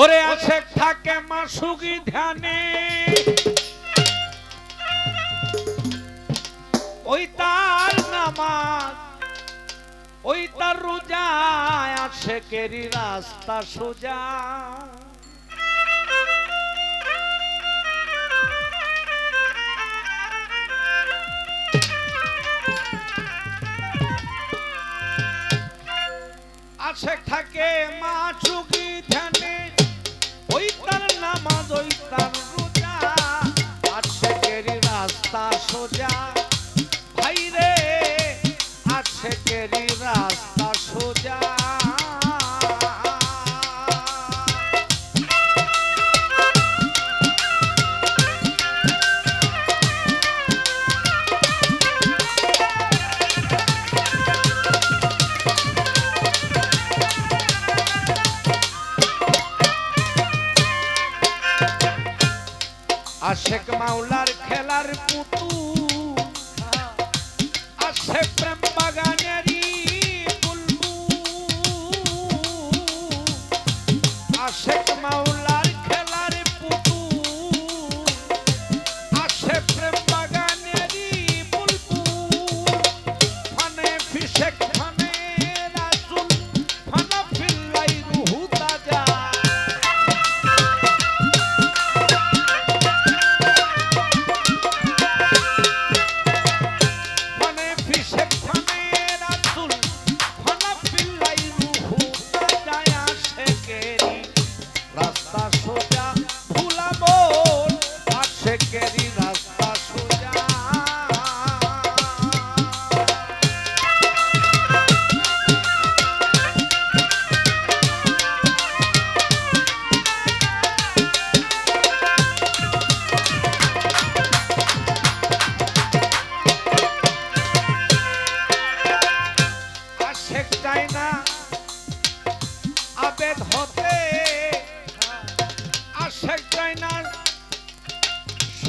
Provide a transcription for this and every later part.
ওরে আছে থাকে মাসুকি ধ্যানে। ওই তার নামাজ, ওই তার রোজা আছে কেরি রাস্তা সোজা। আছে থাকে মা চুকি ধ্যানে। soy আশেক মাওলার খেলার পুতু আশে প্রেম বাগানেরই বুলবু আশেক মাওলার খেলার পুতু আশে প্রেম বাগানেরই বুলবু ফানে ফিশেক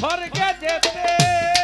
স্বর্গে যেতে।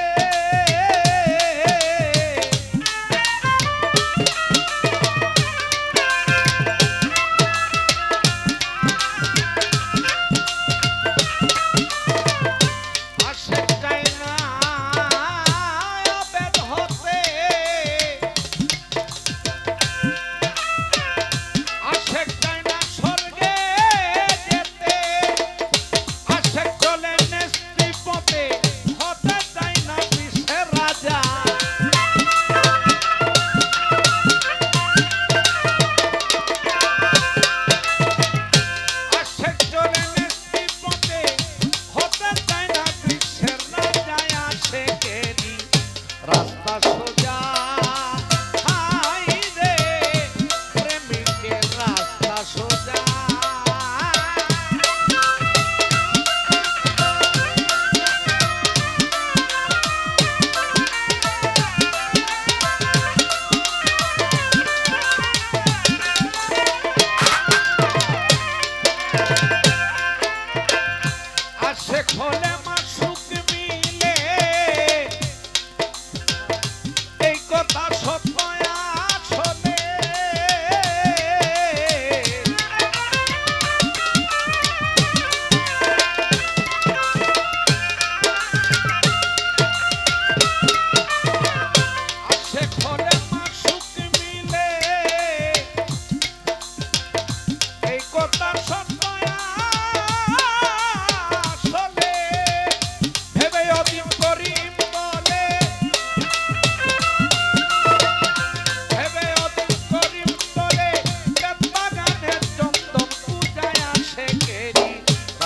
ભોલે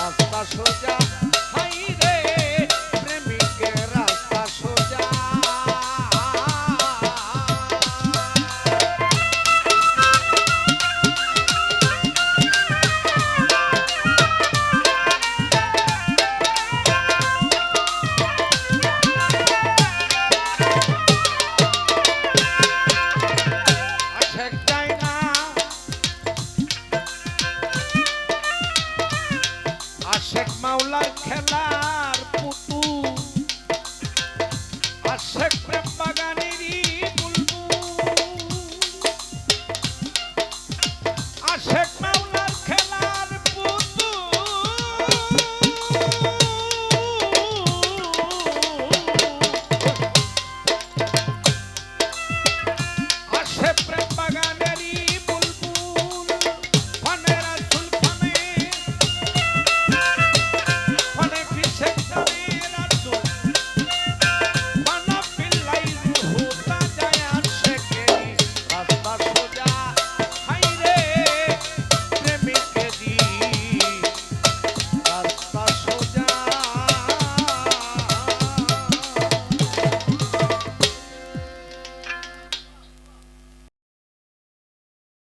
রাস্তা সোজা। হাই রে se